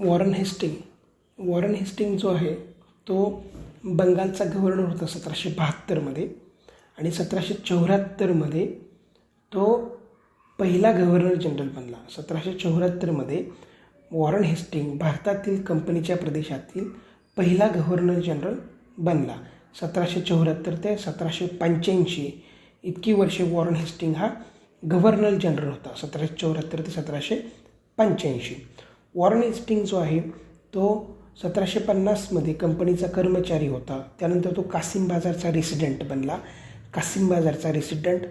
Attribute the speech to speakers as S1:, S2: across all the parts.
S1: Warren Hasting Warren Hasting जो आहे तो बंगालचा गव्हर्नर होता सतराशे बहात्तरमध्ये आणि सतराशे चौऱ्याहत्तरमध्ये तो पहिला गव्हर्नर जनरल बनला. सतराशे चौऱ्याहत्तरमध्ये वॉरन हेस्टिंग भारतातील कंपनीच्या प्रदेशातील पहिला गव्हर्नर जनरल बनला. सतराशे चौऱ्याहत्तर ते सतराशे पंच्याऐंशी इतकी वर्षे वॉरन हेस्टिंग हा गव्हर्नर जनरल होता. सतराशे चौऱ्याहत्तर ते सतराशे पंच्याऐंशी. वॉरन हेस्टिंग जो आहे तो सतराशे पन्नासमध्ये कंपनीचा कर्मचारी होता. त्यानंतर तो कासिम बाजारचा रेसिडेंट बनला. कासिम बाजारचा रेसिडेंट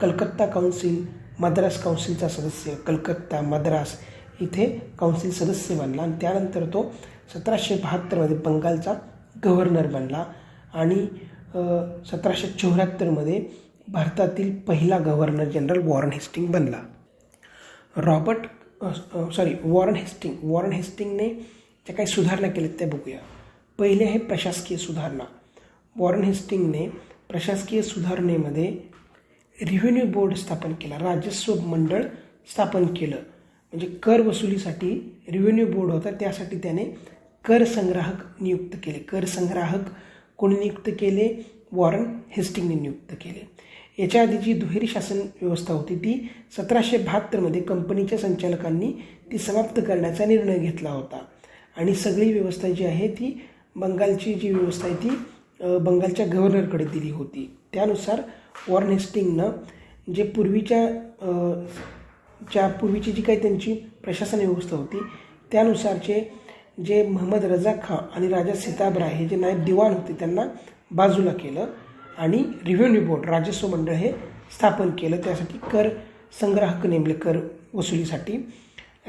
S1: कलकत्ता काउन्सिल मद्रास काउन्सिलचा सदस्य कलकत्ता मद्रास इथे काउन्सिल सदस्य बनला. आणि त्यानंतर तो सतराशे बहात्तरमध्ये बंगालचा गव्हर्नर बनला. आणि सतराशे चौऱ्याहत्तरमध्ये भारतातील पहिला गव्हर्नर जनरल वॉरन हेस्टिंग बनला. Robert sorry Warren Hastings Warren हेस्टिंगने ज्या काही सुधारणा केल्यात त्या बघूया. पहिले आहे प्रशासकीय सुधारणा. वॉरन हेस्टिंगने प्रशासकीय सुधारणेमध्ये रेव्हेन्यू बोर्ड स्थापन केला. राजस्व मंडळ स्थापन केलं. म्हणजे कर वसुलीसाठी रेव्हेन्यू बोर्ड होता. त्यासाठी त्याने कर संग्राहक नियुक्त केले. कर संग्राहक कोणी नियुक्त केले? वॉरन हेस्टिंगने नियुक्त केले. याच्या आधी जी दुहेरी शासन व्यवस्था होती ती सतराशे बहात्तरमध्ये कंपनीच्या संचालकांनी ती समाप्त करण्याचा निर्णय घेतला होता. आणि सगळी व्यवस्था जी आहे ती बंगालची जी व्यवस्था आहे ती बंगालच्या गव्हर्नरकडे दिली होती. त्यानुसार वॉर्न हेस्टिंगनं जे पूर्वीच्या ज्या पूर्वीची जी काही त्यांची प्रशासन व्यवस्था होती त्यानुसारचे जे महम्मद रजा खां आणि राजा सीताबराय हे जे नायब दिवाण होते त्यांना बाजूला केलं. आणि रिव्हेन्यू बोर्ड राजस्व मंडळ हे स्थापन केलं. त्यासाठी कर संग्राहक नेमले कर वसुलीसाठी.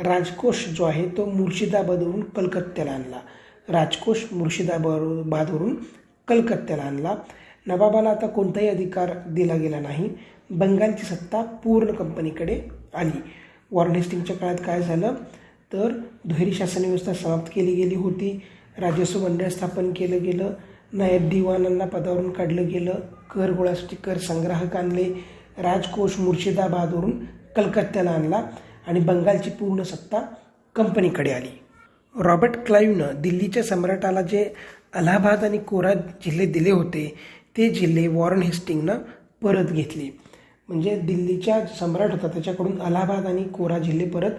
S1: राजकोष जो आहे तो मुर्शिदाबादवरून कलकत्त्याला आणला. राजकोष मुर्शिदाबादवरून कलकत्त्याला आणला. नवाबाला आता कोणताही अधिकार दिला गेला नाही. बंगालची सत्ता पूर्ण कंपनीकडे आली. वॉरन हेस्टिंगच्या काळात काय झालं? तर दुहेरी शासन व्यवस्था समाप्त केली गेली होती. राजस्व मंडळ स्थापन केलं गेलं. नायब दिवाणांना पदावरून काढलं गेलं. कर गोळासाठी कर संग्राहक आणले. राजकोष मुर्शिदाबादवरून कलकत्त्याला आणला आणि बंगालची पूर्ण सत्ता कंपनीकडे आली. रॉबर्ट क्लाईव्हनं दिल्लीच्या सम्राटाला जे अलाहाबाद आणि कोरा जिल्हे दिले होते ते जिल्हे वॉरन हेस्टिंगनं परत घेतले. म्हणजे दिल्लीच्या सम्राट होता त्याच्याकडून अलाहाबाद आणि कोरा जिल्हे परत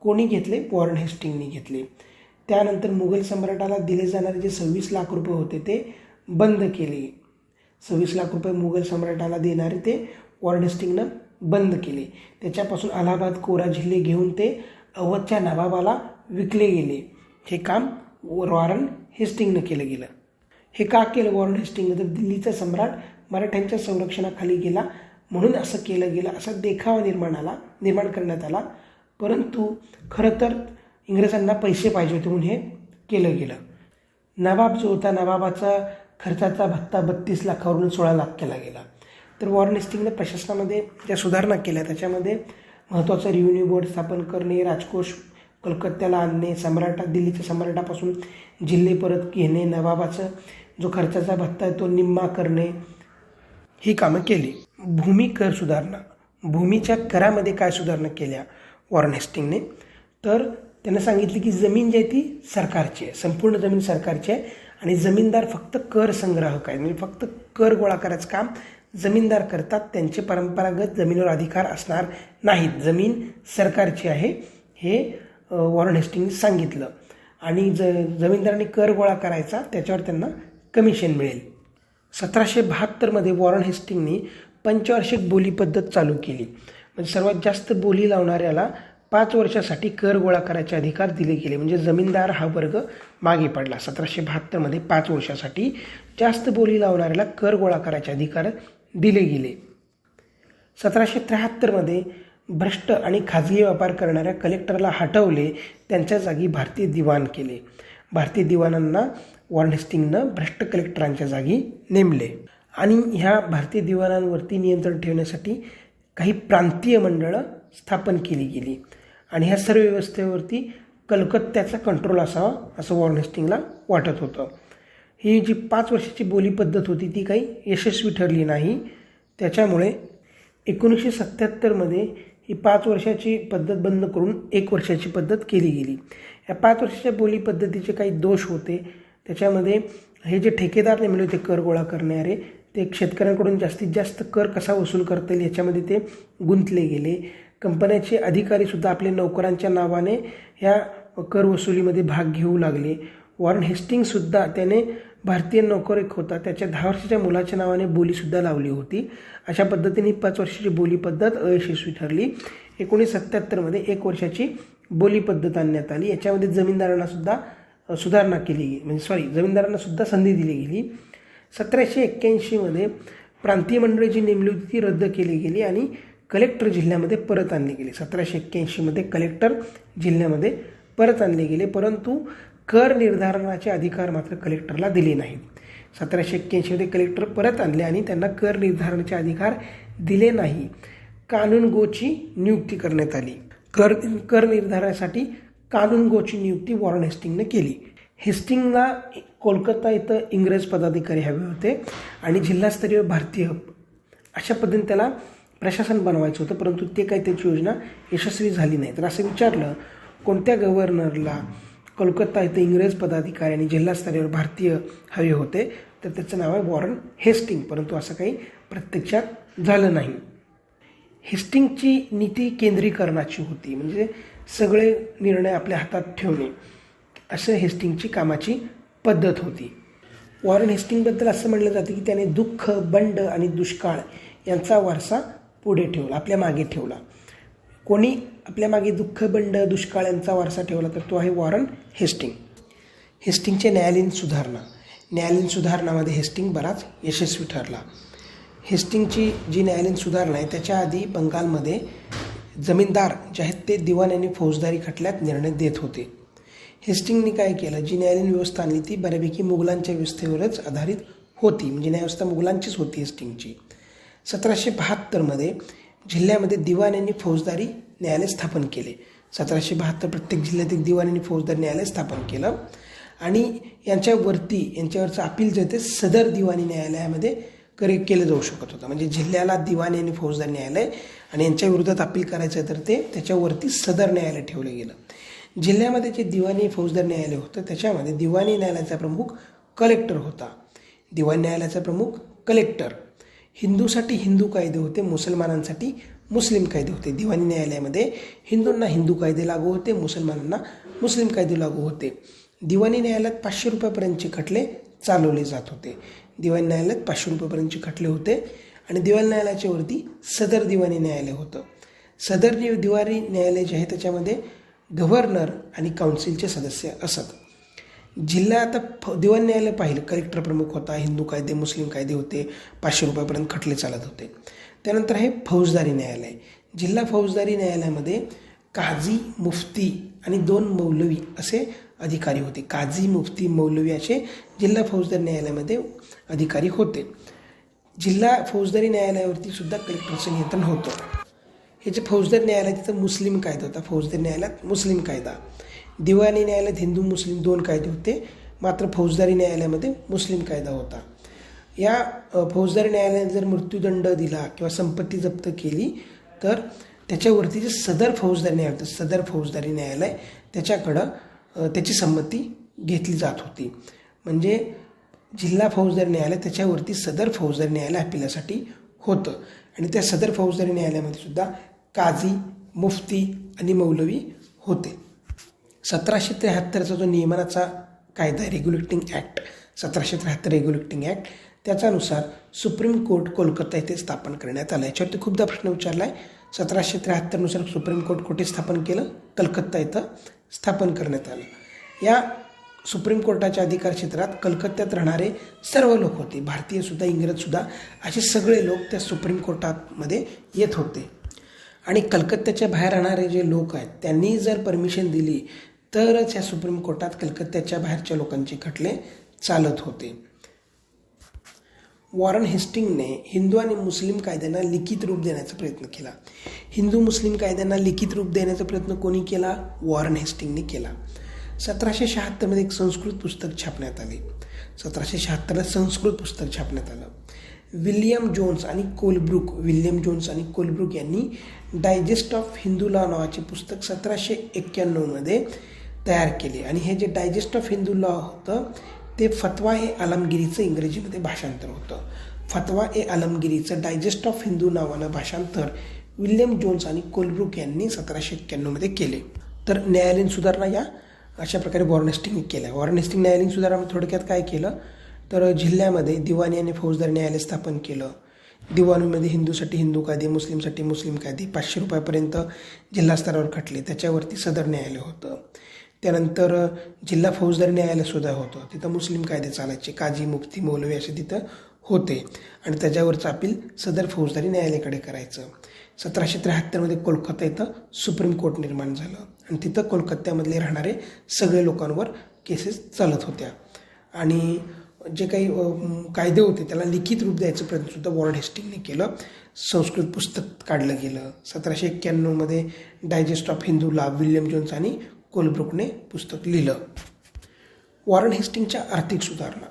S1: कोणी घेतले? वॉरन हेस्टिंगने घेतले. त्यानंतर मुघल सम्राटाला दिले जाणारे जे सव्वीस लाख रुपये होते ते बंद केले. सव्वीस लाख रुपये मुघल सम्राटाला देणारे ते वॉर्डेस्टिंगनं बंद केले. त्याच्यापासून अलाहाबाद कोरा जिल्हे घेऊन ते अवधच्या नवाबाला विकले गेले. हे काम वॉरन हेस्टिंगनं केलं गेलं. हे का केलं वॉरन हेस्टिंगनं? तर दिल्लीचा सम्राट मराठ्यांच्या संरक्षणाखाली गेला म्हणून असं केलं गेलं. असा देखावा निर्माण आला निर्माण करण्यात आला. परंतु खरं तर इंग्रजांना पैसे पाहिजे होते म्हणून हे केलं गेलं. नवाब जो होता नवाबाचा खर्चाचा भत्ता बत्तीस लाखावरून सोळा लाख केला गेला. तर वॉरन हेस्टिंगने प्रशासनामध्ये ज्या सुधारणा केल्या त्याच्यामध्ये महत्त्वाचं रिव्हेन्यू बोर्ड स्थापन करणे राजकोष कलकत्त्याला आणणे सम्राटा दिल्लीच्या सम्राटापासून जिल्हे परत घेणे नवाबाचं जो खर्चाचा भत्ता आहे तो निम्मा करणे ही कामं केली. भूमी कर सुधारणा. भूमीच्या करामध्ये काय सुधारणा केल्या वॉरन हेस्टिंगने तर त्यांना सांगितले की जमीन जी आहे ती सरकारची आहे संपूर्ण जमीन सरकारची आहे. आणि जमीनदार फक्त कर संग्राहक आहे. म्हणजे फक्त कर गोळा करायचं काम जमीनदार करतात. त्यांचे परंपरागत जमिनीवर अधिकार असणार नाहीत. जमीन सरकारची आहे हे वॉरन हेस्टिंगने सांगितलं. आणि ज जमीनदारांनी कर गोळा करायचा त्याच्यावर त्यांना कमिशन मिळेल. सतराशे बहात्तरमध्ये वॉरन हेस्टिंगनी पंचवार्षिक बोली पद्धत चालू केली. म्हणजे सर्वात जास्त बोली लावणाऱ्याला पाच वर्षासाठी कर गोळा करायचे अधिकार दिले गेले. म्हणजे जमीनदार हा वर्ग मागे पडला. सतराशे बहात्तरमध्ये पाच वर्षासाठी जास्त बोली लावणाऱ्याला कर गोळा करायचे अधिकार दिले गेले. सतराशे त्र्याहत्तरमध्ये भ्रष्ट आणि खाजगी व्यापार करणाऱ्या कलेक्टरला हटवले. त्यांच्या जागी भारतीय दिवाण केले. भारतीय दिवाणांना वॉर्नेस्टिंगनं भ्रष्ट कलेक्टरांच्या जागी नेमले. आणि ह्या भारतीय दिवाणांवरती नियंत्रण ठेवण्यासाठी काही प्रांतीय मंडळं स्थापन केली गेली. आणि ह्या सर्व व्यवस्थेवरती कलकत्त्याचा कंट्रोल असावा असं वॉर्न हेस्टिंगला वाटत होतं. ही जी पाच वर्षाची बोली पद्धत होती ती काही यशस्वी ठरली नाही. त्याच्यामुळे एकोणीसशे सत्त्याहत्तरमध्ये ही पाच वर्षाची पद्धत बंद करून एक वर्षाची पद्धत केली गेली. या पाच वर्षाच्या बोली पद्धतीचे काही दोष होते. त्याच्यामध्ये हे जे ठेकेदार नेमले होते कर गोळा करणारे ते शेतकऱ्यांकडून जास्तीत जास्त कर कसा वसूल करता येईल याच्यामध्ये ते गुंतले गेले. कंपन्याचे अधिकारीसुद्धा आपल्या नोकरांच्या नावाने ह्या कर वसुलीमध्ये भाग घेऊ लागले. वॉरन हेस्टिंगसुद्धा त्याने भारतीय नोकर एक होता. त्याच्या दहा वर्षाच्या मुलाच्या नावाने बोलीसुद्धा लावली होती. अशा पद्धतीने पाच वर्षाची बोली पद्धत अयशस्वी ठरली. एकोणीस सत्त्याहत्तरमध्ये एक वर्षाची बोली पद्धत आणण्यात आली. याच्यामध्ये जमीनदारांनासुद्धा सुधारणा केली. गेली म्हणजे सॉरी जमीनदारांनासुद्धा संधी दिली गेली. सतराशे एक्क्याऐंशीमध्ये प्रांतीय मंडळी जी नेमली होती ती रद्द केली गेली आणि कलेक्टर जिल्ह्यामध्ये परत आणली गेली. सतराशे एक्क्याऐंशीमध्ये कलेक्टर जिल्ह्यामध्ये परत आणले गेले परंतु कर निर्धारणाचे अधिकार मात्र कलेक्टरला दिले नाहीत. सतराशे एक्क्याऐंशीमध्ये कलेक्टर परत आणले आणि त्यांना कर निर्धारणाचे अधिकार दिले नाही. कानून गोची नियुक्ती करण्यात आली. कर कर निर्धारणासाठी कानून गोची नियुक्ती वॉरन हेस्टिंगने केली. हेस्टिंगला कोलकाता इथं इंग्रज पदाधिकारी हवे होते आणि जिल्हास्तरीय भारतीय अशा पद्धतीने त्याला प्रशासन बनवायचं होतं परंतु ते काही त्याची योजना यशस्वी झाली नाही. तर असं विचारलं कोणत्या गव्हर्नरला कोलकाता इथं इंग्रज पदाधिकारी आणि जिल्हास्तरीय भारतीय हवे होते? तर त्याचं नाव आहे वॉरन हेस्टिंग परंतु असं काही प्रत्यक्षात झालं नाही. हेस्टिंगची नीती केंद्रीकरणाची होती म्हणजे सगळे निर्णय आपल्या हातात ठेवणे. असं हेस्टिंगची कामाची पद्धत होती. वॉरन हेस्टिंगबद्दल असं म्हणलं जातं की त्याने दुःख बंड आणि दुष्काळ यांचा वारसा पुढे ठेवला आपल्या मागे ठेवला. कोणी आपल्या मागे दुःख बंड दुष्काळ यांचा वारसा ठेवला तर तो आहे वॉरन हेस्टिंग. हेस्टिंगचे न्यायालयीन सुधारणा. न्यायालयीन सुधारणामध्ये हेस्टिंग बराच यशस्वी ठरला. हेस्टिंगची जी न्यायालयीन सुधारणा आहे त्याच्या आधी बंगालमध्ये जमीनदार जे आहेत ते दिवाण आणि फौजदारी खटल्यात निर्णय देत होते. हेस्टिंगनी काय केलं? जी न्यायालयीन व्यवस्था आणली ती बऱ्यापैकी मुघलांच्या व्यवस्थेवरच आधारित होती. म्हणजे न्यायव्यवस्था मुघलांचीच होती हेस्टिंगची. सतराशे बहात्तरमध्ये जिल्ह्यामध्ये दिवाण यांनी फौजदारी न्यायालय स्थापन केले. सतराशे बहात्तर प्रत्येक जिल्ह्यात एक दिवाण यांनी फौजदारी न्यायालय स्थापन केलं. आणि यांच्यावरती यांच्यावरचं अपील जे ते सदर दिवाणी न्यायालयामध्ये करे केलं जाऊ शकत होतं. म्हणजे जिल्ह्याला दिवाणी आणि फौजदारी न्यायालय आणि यांच्या विरोधात अपील करायचं तर ते त्याच्यावरती सदर न्यायालय ठेवलं गेलं. जिल्ह्यामध्ये जे दिवाणी फौजदार न्यायालय होतं त्याच्यामध्ये दिवाणी न्यायालयाचा प्रमुख कलेक्टर होता. दिवाणी न्यायालयाचा प्रमुख कलेक्टर. हिंदूसाठी हिंदू कायदे होते मुसलमानांसाठी मुस्लिम कायदे होते. दिवाणी न्यायालयामध्ये हिंदूंना हिंदू कायदे लागू होते मुसलमानांना मुस्लिम कायदे लागू होते. दिवाणी न्यायालयात पाचशे रुपयापर्यंतचे खटले चालवले जात होते. दिवाणी न्यायालयात पाचशे रुपयापर्यंतचे खटले होते आणि दिवाणी न्यायालयाच्या वरती सदर दिवाणी न्यायालय होतं. सदर दिवाणी न्यायालय जे आहे त्याच्यामध्ये गव्हर्नर आणि काउन्सिलचे सदस्य असत. जिल्हा आता फ दिवाण न्यायालय पाहिलं. कलेक्टर प्रमुख होता हिंदू कायदे मुस्लिम कायदे होते पाचशे रुपयापर्यंत खटले चालत होते. त्यानंतर आहे फौजदारी न्यायालय. जिल्हा फौजदारी न्यायालयामध्ये काझी मुफ्ती आणि दोन मौलवी असे अधिकारी होते. काझी मुफ्ती मौलवी असे जिल्हा फौजदारी न्यायालयामध्ये अधिकारी होते. जिल्हा फौजदारी न्यायालयावरती सुद्धा कलेक्टरचं नियंत्रण होतं. हे जे फौजदार न्यायालय तिथं मुस्लिम कायदा होता. फौजदार न्यायालयात मुस्लिम कायदा. दिवाणी न्यायालयात हिंदू मुस्लिम दोन कायदे होते. मात्र फौजदारी न्यायालयामध्ये मुस्लिम कायदा होता. या फौजदारी न्यायालयाने जर मृत्यूदंड दिला किंवा संपत्ती जप्त केली तर त्याच्यावरती जे सदर फौजदारी न्यायालय सदर फौजदारी न्यायालय त्याच्याकडं त्याची संमती घेतली जात होती. म्हणजे जिल्हा फौजदारी न्यायालय त्याच्यावरती सदर फौजदारी न्यायालय अपिलासाठी होतं. आणि त्या सदर फौजदारी न्यायालयामध्ये सुद्धा काझी मुफ्ती आणि मौलवी होते. सतराशे त्र्याहत्तरचा जो नियमनाचा कायदा आहे रेग्युलेटिंग ॲक्ट सतराशे त्र्याहत्तर रेग्युलेटिंग ॲक्ट त्याच्यानुसार सुप्रीम कोर्ट कोलकाता येथे स्थापन करण्यात आलं. याच्यावरती खूपदा प्रश्न विचारला आहे सतराशे त्र्याहत्तरनुसार सुप्रीम कोर्ट कुठे स्थापन केलं? कलकत्ता इथं स्थापन करण्यात आलं. या सुप्रीम कोर्टाच्या अधिकार क्षेत्रात कलकत्त्यात राहणारे सर्व लोक होते. भारतीयसुद्धा इंग्रजसुद्धा असे सगळे लोक त्या सुप्रीम कोर्टामध्ये येत होते. आणि कलकत्त्याच्या बाहेर राहणारे जे लोक आहेत त्यांनी जर परमिशन दिली तरच या सुप्रीम कोर्टात कलकत्त्याच्या बाहेरच्या लोकांचे खटले चालत होते. वॉरन हेस्टिंगने हिंदू आणि मुस्लिम कायद्यांना लिखित रूप देण्याचा प्रयत्न केला. हिंदू मुस्लिम कायद्यांना लिखित रूप देण्याचा प्रयत्न कोणी केला? वॉरन हेस्टिंगने केला. सतराशे शहात्तरमध्ये एक संस्कृत पुस्तक छापण्यात आले. सतराशे शहात्तरला संस्कृत पुस्तक छापण्यात आलं. विल्यम जोन्स आणि कोलब्रुक विल्यम जोन्स आणि कोलब्रुक यांनी डायजेस्ट ऑफ हिंदू लॉ नावाचे पुस्तक सतराशे एक्क्याण्णवमध्ये तयार केले. आणि हे जे डायजेस्ट ऑफ हिंदू लॉ होतं ते फतवा हे आलमगिरीचं इंग्रजीमध्ये भाषांतर होतं. फतवा ए आलमगिरीचं डायजेस्ट ऑफ हिंदू नावानं भाषांतर विल्यम जोन्स आणि कोलब्रुक यांनी सतराशे एक्क्याण्णवमध्ये केले. तर न्यायालयीन सुधारणा या अशा प्रकारे वॉर्नेस्टिंग केल्या. वॉर्नेस्टिंग न्यायालयीन सुधारणा थोडक्यात काय केलं? तर जिल्ह्यामध्ये दिवाणी आणि फौजदारी न्यायालय स्थापन केलं. दिवाणीमध्ये हिंदूसाठी हिंदू कायदे मुस्लिमसाठी मुस्लिम कायदे पाचशे रुपयापर्यंत जिल्हा स्तरावर खटले. त्याच्यावरती सदर न्यायालय होतं. त्यानंतर जिल्हा फौजदारी न्यायालयसुद्धा होतं. तिथं मुस्लिम कायदे चालायचे. काजी मुफ्ती मौलवी असे तिथं होते. आणि त्याच्यावरचं अपील सदर फौजदारी न्यायालयाकडे करायचं. सतराशे त्र्याहत्तरमध्ये कोलकाता इथं सुप्रीम कोर्ट निर्माण झालं. आणि तिथं कोलकात्यामधले राहणारे सगळे लोकांवर केसेस चालत होत्या. आणि जे काही कायदे होते त्याला लिखित रूप द्यायचं प्रयत्नसुद्धा वॉर्ड हेस्टिंगने केलं. संस्कृत पुस्तक काढलं गेलं. सतराशे एक्क्याण्णवमध्ये डायजेस्ट ऑफ हिंदूला विल्यम जोन्स आणि कोलब्रुकने पुस्तक लिहिलं. वॉरन हेस्टिंगच्या आर्थिक सुधारणा.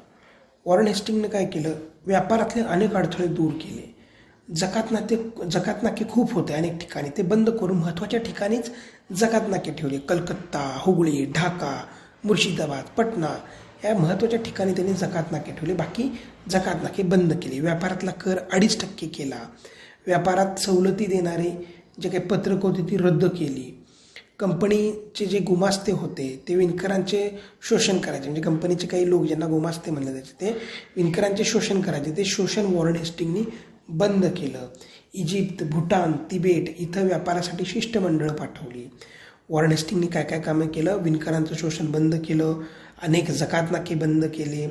S1: वॉरन हेस्टिंगने काय केलं? व्यापारातले अनेक अडथळे दूर केले. जकात नाते जकात नाके खूप होते अनेक ठिकाणी. ते बंद करून महत्त्वाच्या ठिकाणीच जकात नाके ठेवले. कलकत्ता हुगळी ढाका मुर्शिदाबाद पटना या महत्त्वाच्या ठिकाणी त्यांनी जकात नाके ठेवले. बाकी जकात नाके बंद केली. व्यापारातला कर अडीच टक्के केला. व्यापारात सवलती देणारे जे काही पत्रक होते ती रद्द केली. कंपनीचे जे गुमास्ते होते ते विणकरांचे शोषण करायचे. म्हणजे कंपनीचे काही लोक ज्यांना गुमास्ते म्हणले जायचे ते विणकरांचे शोषण करायचे. ते शोषण वॉरन हेस्टिंगनी बंद केलं. इजिप्त भूटान तिबेट इथं व्यापारासाठी शिष्टमंडळं पाठवली. वॉरन हेस्टिंगनी काय काय कामं केलं? विणकरांचं शोषण बंद केलं. अनेक जकात नाके बंद केले.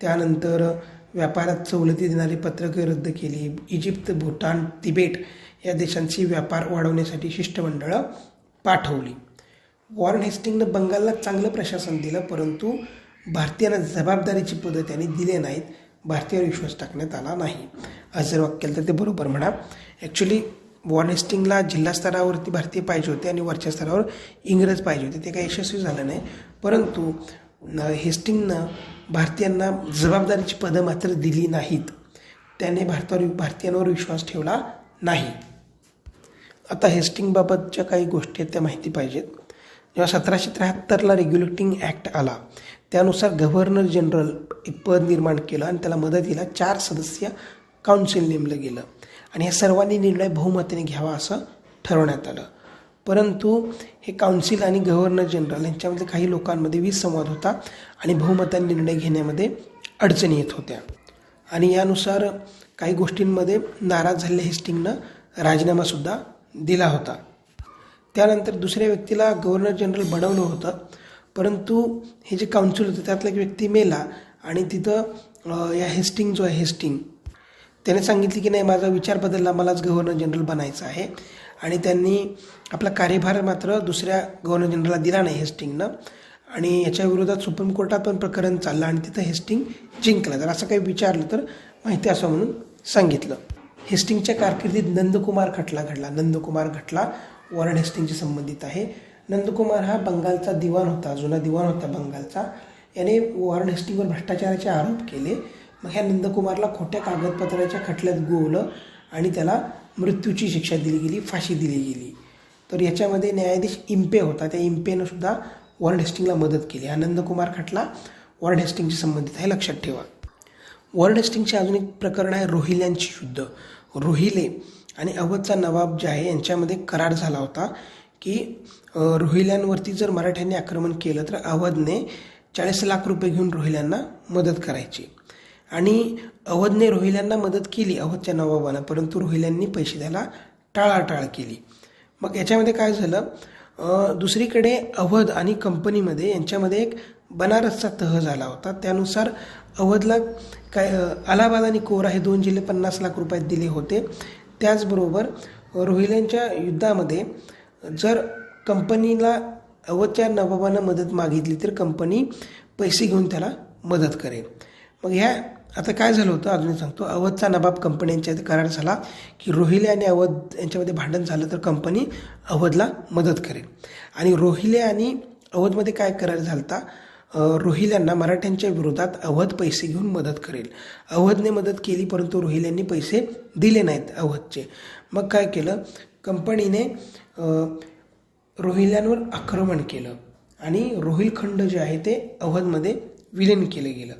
S1: त्यानंतर व्यापारात सवलती देणारी पत्रके रद्द केली. इजिप्त भूटान तिबेट या देशांची व्यापार वाढवण्यासाठी शिष्टमंडळं पाठवली. वॉरन हेस्टिंगनं बंगालला चांगलं प्रशासन दिलं परंतु भारतीयांना जबाबदारीची पदं त्यांनी दिले नाहीत. भारतीयावर विश्वास टाकण्यात आला नाही. असं जर वाक्य तर ते बरोबर म्हणा. ॲक्च्युली वॉर्न हेस्टिंगला जिल्हा स्तरावरती भारतीय पाहिजे होते आणि वरच्या स्तरावर इंग्रज पाहिजे होते. ते काही यशस्वी झालं नाही. परंतु हेस्टिंगनं भारतीयांना जबाबदारीची पदं मात्र दिली नाहीत. त्याने भारतावर भारतीयांवर विश्वास ठेवला नाही. आता हेस्टिंगबाबतच्या काही गोष्टी आहेत त्या माहिती पाहिजेत. जेव्हा सतराशे त्र्याहत्तरला रेग्युलेटिंग ॲक्ट आला त्यानुसार गव्हर्नर जनरल एक पद निर्माण केलं आणि त्याला मदतीला चार सदस्य काउन्सिल नेमलं गेलं. आणि या सर्वांनी निर्णय बहुमताने घ्यावा असं ठरवण्यात आलं. परंतु हे काउन्सिल आणि गव्हर्नर जनरल यांच्यामध्ये काही लोकांमध्ये विसंवाद होता आणि बहुमतान निर्णय घेण्यामध्ये अडचणी येत होत्या. आणि यानुसार काही गोष्टींमध्ये नाराज झालेल्या हेस्टिंगनं राजीनामासुद्धा दिला होता. त्यानंतर दुसऱ्या व्यक्तीला गव्हर्नर जनरल बनवलं होतं. परंतु हे जे काउन्सिल होतं त्यातला एक व्यक्ती मेला आणि तिथं या हेस्टिंग जो आहे हेस्टिंग त्याने सांगितले की नाही माझा विचार बदलला मलाच गव्हर्नर जनरल बनायचं आहे. आणि त्यांनी आपला कार्यभार मात्र दुसऱ्या गव्हर्नर जनरलला दिला नाही हेस्टिंगनं. आणि याच्या विरोधात सुप्रीम कोर्टात पण प्रकरण चाललं आणि तिथं हेस्टिंग जिंकलं. जर असं काही विचारलं तर माहिती असं म्हणून सांगितलं. हेस्टिंगच्या कारकिर्दीत नंदकुमार खटला घडला. नंदकुमार खटला वॉरन हेस्टिंगशी संबंधित आहे. नंदकुमार हा बंगालचा दिवाण होता जुना दिवाण होता बंगालचा. याने वॉरन हेस्टिंगवर भ्रष्टाचाराचे आरोप केले. मग ह्या नंदकुमारला खोट्या कागदपत्राच्या खटल्यात गोवलं आणि त्याला मृत्यूची शिक्षा दिली गेली फाशी दिली गेली. तर याच्यामध्ये न्यायाधीश इम्पे होता. त्या इम्पेनं सुद्धा वॉरन हेस्टिंगला मदत केली. हा नंदकुमार खटला वॉरन हेस्टिंगशी संबंधित आहे. लक्षात ठेवा. वॉरन हेस्टिंगचे अजून एक प्रकरण आहे रोहिल्यांची युद्ध. रोहिले आणि अवधचा नवाब जे आहे यांच्यामध्ये करार झाला होता की रोहिल्यांवरती जर मराठ्यांनी आक्रमण केलं तर अवधने चाळीस लाख रुपये घेऊन रोहिल्यांना मदत करायची. आणि अवधने रोहिल्यांना मदत केली अवधच्या परंतु रोहिल्यांनी पैसे द्यायला टाळाटाळ केली. मग याच्यामध्ये काय झालं? दुसरीकडे अवध आणि कंपनीमध्ये यांच्यामध्ये एक बनारसचा तह झाला होता. त्यानुसार अवधला काय अलाहाबाद आणि कोरा हे दोन जिल्हे पन्नास लाख रुपयात दिले होते. त्याचबरोबर रोहिल्यांच्या युद्धामध्ये जर कंपनीला अवधच्या नवाबानं मदत मागितली तर कंपनी पैसे घेऊन त्याला मदत करेल. मग ह्या आता काय झालं होतं? अजून सांगतो. अवधचा नबाब कंपन्यांच्या करार झाला की रोहिले आणि अवध यांच्यामध्ये भांडण झालं तर कंपनी अवधला मदत करेल. आणि रोहिले आणि अवधमध्ये काय करार झाला होता रोहिल्यांना मराठ्यांच्या विरोधात अवध पैसे घेऊन मदत करेल. अवधने मदत केली परंतु रोहिल्यांनी पैसे दिले नाहीत अवधचे. मग काय केलं? कंपनीने रोहिल्यांवर आक्रमण केलं आणि रोहिलखंड जे आहे ते अवधमध्ये विलीन केलं गेलं.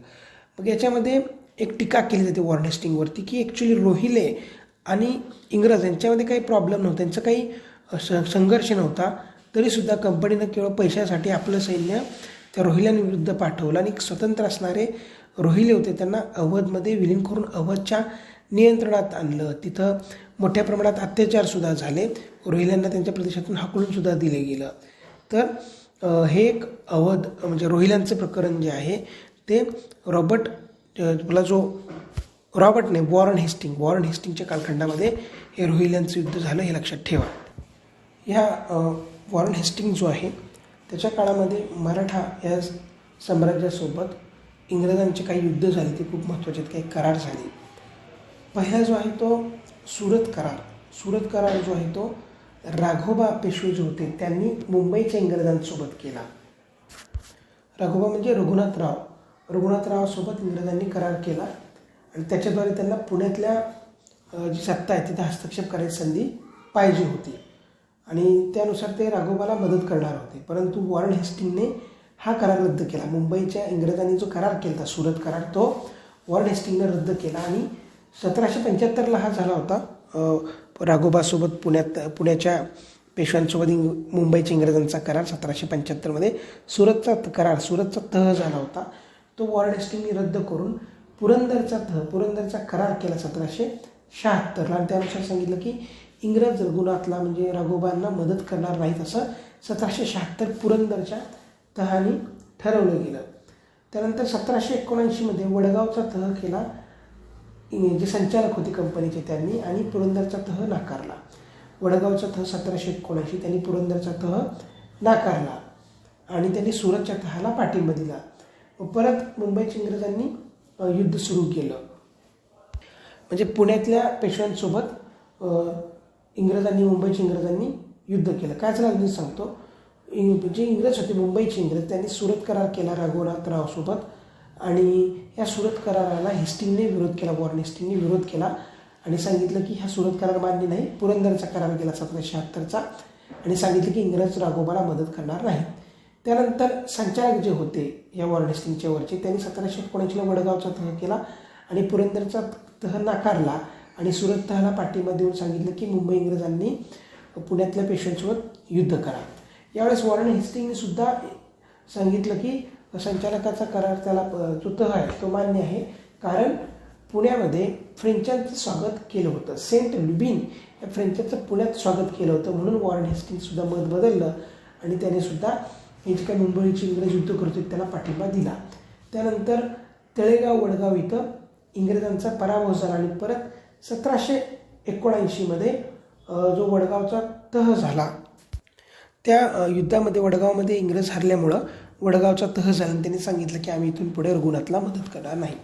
S1: मग याच्यामध्ये एक टीका केली जाते वॉर्नेस्टिंगवरती की ॲक्च्युली रोहिले आणि इंग्रज यांच्यामध्ये काही प्रॉब्लेम नव्हता त्यांचा काही संघर्ष नव्हता तरीसुद्धा कंपनीनं केवळ पैशासाठी आपलं सैन्य त्या रोहिल्यांविरुद्ध पाठवलं आणि स्वतंत्र असणारे रोहिले होते त्यांना अवधमध्ये विलीन करून अवधच्या नियंत्रणात आणलं. तिथं मोठ्या प्रमाणात अत्याचारसुद्धा झाले रोहिल्यांना त्यांच्या प्रदेशातून हाकलूनसुद्धा दिले गेलं. तर हे एक अवध म्हणजे रोहिल्यांचं प्रकरण जे आहे ते रॉबर्ट तुला आपला जो रॉबर्टने वॉरन हेस्टिंग वॉरन हेस्टिंगच्या कालखंडामध्ये हे रोहिल्यांचं युद्ध झालं हे लक्षात ठेवा. ह्या वॉरन हेस्टिंग जो आहे त्याच्या काळामध्ये मराठा या साम्राज्यासोबत इंग्रजांचे काही युद्ध झाले ते खूप महत्त्वाचे आहेत काही करार झाले. पहिला जो आहे तो सुरत करार. सुरत करार जो आहे तो राघोबा पेशवे जे होते त्यांनी मुंबईच्या इंग्रजांसोबत केला. राघोबा म्हणजे रघुनाथराव. रघुनाथरावासोबत इंग्रजांनी करार केला आणि त्याच्याद्वारे त्यांना पुण्यातल्या जी सत्ता आहे तिथे हस्तक्षेप करायची संधी पाहिजे होती. आणि त्यानुसार ते राघोबाला मदत करणार होते. परंतु वॉरन हेस्टिंगने हा करार रद्द केला. मुंबईच्या इंग्रजांनी जो करार केला होता सुरत करार तो वॉरन हेस्टिंगने रद्द केला आणि सतराशे पंच्याहत्तरला हा झाला होता. राघोबासोबत पुण्यात पुण्याच्या पेशव्यांसोबत इंग मुंबईच्या इंग्रजांचा करार सतराशे पंच्याहत्तरमध्ये सुरतचा त- करार सुरतचा तह झाला होता. तो वॉरन रद्द करून पुरंदरचा तह पुरंदरचा करार केला सतराशे शहात्तरला. आणि त्यानुसार सांगितलं की इंग्रज रघुनाथला म्हणजे राघोबांना मदत करणार नाहीत असं सतराशे शहात्तर पुरंदरच्या तहाने ठरवलं गेलं. त्यानंतर सतराशे एकोणऐंशीमध्ये वडगावचा तह केला जे संचालक होते कंपनीचे त्यांनी आणि पुरंदरचा तह नाकारला. वडगावचा तह सतराशे एकोणऐंशी त्यांनी पुरंदरचा तह नाकारला. आणि त्यांनी सुरतच्या तहाला पाठिंबा दिला. परत मुंबईच्या इंग्रजांनी युद्ध सुरू केलं. म्हणजे पुण्यातल्या पेशव्यांसोबत इंग्रजांनी मुंबईच्या इंग्रजांनी युद्ध केलं. काय झालं मी सांगतो. इंग जे इंग्रज होते मुंबईचे इंग्रज त्यांनी सुरत करार केला रघुनाथरावसोबत आणि या सुरत कराराला हिस्टिंगने विरोध केला वॉर्न हिस्टिंगने विरोध केला आणि सांगितलं की हा सुरत करार मान्य नाही पुरंदरचा करार केला सतराशे शहात्तरचा आणि सांगितलं की इंग्रज राघोबाला मदत करणार नाही त्यानंतर संचालक जे होते या वॉर्न हेस्टिंगच्या वरचे त्यांनी सतराशे एकोणऐंशीला वडगावचा तह केला आणि पुरंदरचा तह नाकारला आणि सुरत तहाला पाठिंबा देऊन सांगितलं की मुंबई इंग्रजांनी पुण्यातल्या पेशंटसोबत युद्ध करा. यावेळेस वॉरन हिस्टिंगने सुद्धा सांगितलं की संचालकाचा करार त्याला जो तह आहे तो मान्य आहे. कारण पुण्यामध्ये फ्रेंचांचं स्वागत केलं होतं. सेंट लुबिन या फ्रेंचांचं पुण्यात स्वागत केलं होतं म्हणून वॉरन हेस्टिंगसुद्धा मत बदललं आणि त्याने सुद्धा हे जे काही मुंबईचे इंग्रज युद्ध करत होते त्याला पाठिंबा दिला. त्यानंतर तळेगाव वडगाव इथं इंग्रजांचा पराभव झाला आणि परत सतराशे एकोणऐंशीमध्ये जो वडगावचा तह झाला. त्या युद्धामध्ये वडगावमध्ये इंग्रज हरल्यामुळं वडगावचा तह झाला आणि त्यांनी सांगितलं की आम्ही इथून पुढे रघुनाथला मदत करणार नाही.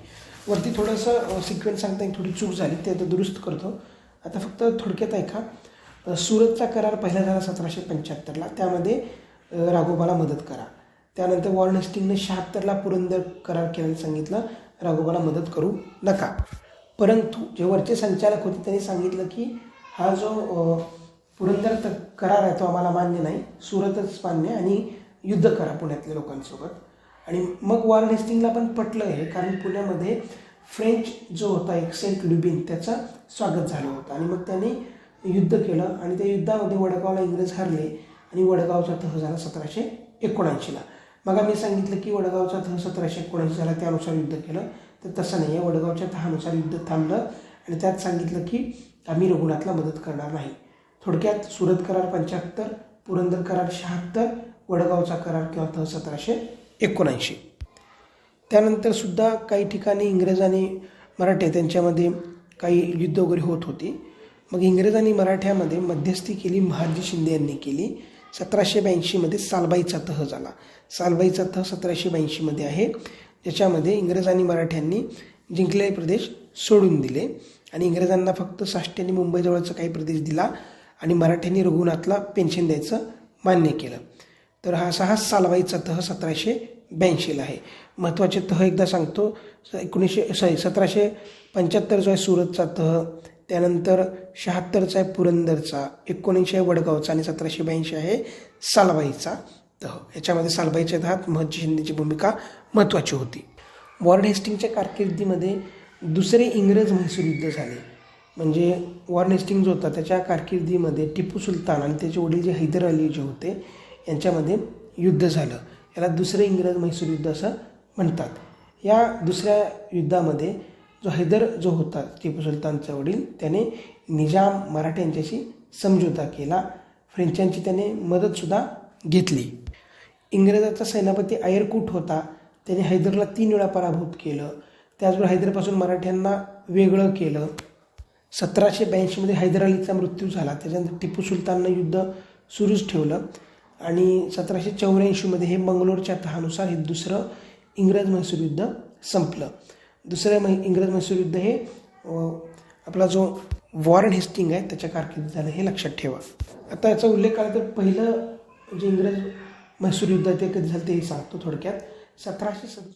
S1: वरती थोडंसं सिक्वेन्स सांगता थोडी चूक झाली ते आता दुरुस्त करतो. आता फक्त थोडक्यात ऐका. सुरतचा करार पहिला झाला सतराशे पंच्याहत्तरला. त्यामध्ये राघोबाला मदत करा. त्यानंतर वॉर्न हेस्टिंगने शहात्तरला पुरंदर करार केल्याने सांगितलं. राघोबाला मदत करू नका. परंतु जे वरचे संचालक होते त्यांनी सांगितलं की हा जो पुरंदर त- करार आहे तो आम्हाला मान्य नाही. सुरतच मान्य आणि युद्ध करा पुण्यातल्या लोकांसोबत. आणि मग वॉर्न हेस्टिंगला पण पटलं हे कारण पुण्यामध्ये फ्रेंच जो होता एक सेंट लुबिन त्याचं स्वागत झालं होतं. आणि मग त्याने युद्ध केलं आणि त्या युद्धामध्ये वडगावला इंग्रज हरले. आणि वडगावचा तह झाला सतराशे एकोणऐंशीला. मग आम्ही सांगितलं की वडगावचा तह सतराशे एकोणऐंशी झाला त्यानुसार युद्ध केलं. तर तसं नाही आहे वडगावच्या तहानुसार युद्ध थांबलं आणि त्यात सांगितलं की आम्ही रघुनाथला मदत करणार नाही. थोडक्यात सुरत करार पंच्याहत्तर पुरंदर करार शहात्तर वडगावचा करार किंवा तह सतराशे एकोणऐंशी. त्यानंतर सुद्धा काही ठिकाणी इंग्रज आणि मराठे त्यांच्यामध्ये काही युद्ध वगैरे होत होती. मग इंग्रज आणि मराठ्यामध्ये मध्यस्थी केली महाजी शिंदे यांनी केली. सतराशे ब्याऐंशीमध्ये सालबाईचा तह झाला. सालबाईचा तह सतराशे ब्याऐंशीमध्ये आहे. ज्याच्यामध्ये इंग्रज आणि मराठ्यांनी जिंकलेले प्रदेश सोडून दिले. आणि इंग्रजांना फक्त साष्ट्यांनी मुंबईजवळचा काही प्रदेश दिला आणि मराठ्यांनी रघुनाथला पेन्शन द्यायचं मान्य केलं. तर हा असा हा सालबाईचा तह सतराशे ब्याऐंशीला आहे. महत्त्वाचे तह एकदा सांगतो. एकोणीसशे सॉरी सतराशे पंच्याहत्तर जो आहे सुरतचा तह. त्यानंतर शहात्तरचा आहे पुरंदरचा एकोणीसशे आहे वडगावचा आणि सतराशे ब्याऐंशी आहे सालबाईचा. तह हो, याच्यामध्ये सालबाईच्या तहात महजी शिंदेची भूमिका महत्त्वाची होती. वॉर्ड हेस्टिंगच्या कारकिर्दीमध्ये दुसरे इंग्रज म्हैसूर युद्ध झाले. म्हणजे वॉर्न हेस्टिंग जो होता त्याच्या कारकिर्दीमध्ये टिपू सुलतान आणि त्याचे वडील जे हैदर अली जे होते यांच्यामध्ये युद्ध झालं. याला दुसरे इंग्रज म्हैसूर युद्ध असं म्हणतात. या दुसऱ्या युद्धामध्ये जो हैदर जो होता टिपू सुलतानचा वडील त्याने निजाम मराठ्यांच्याशी समझोता केला. फ्रेंचांची त्याने मदतसुद्धा घेतली. इंग्रजाचा सेनापती अयरकूट होता. त्याने हैदरला तीन वेळा पराभूत केलं. त्याचबरोबर हैदरपासून मराठ्यांना वेगळं केलं. सतराशे ब्याऐंशीमध्ये हैदर अलीचा मृत्यू झाला. त्याच्यानंतर टिपू सुलताननं युद्ध सुरूच ठेवलं. आणि सतराशे चौऱ्याऐंशीमध्ये हे मंगलोरच्या तहानुसार हे दुसरं इंग्रज म्हैसूर युद्ध संपलं. दुसरं मै इंग्रज म्हैसूर युद्ध हे आपला जो वॉरन हेस्टिंग आहे त्याच्या कारकिर्दीत झालं हे लक्षात ठेवा. आता याचा उल्लेख केला तर पहिलं जे इंग्रज म्हैसूर युद्ध आहे ते कधी झालं ते सांगतो थोडक्यात. सतराशे सद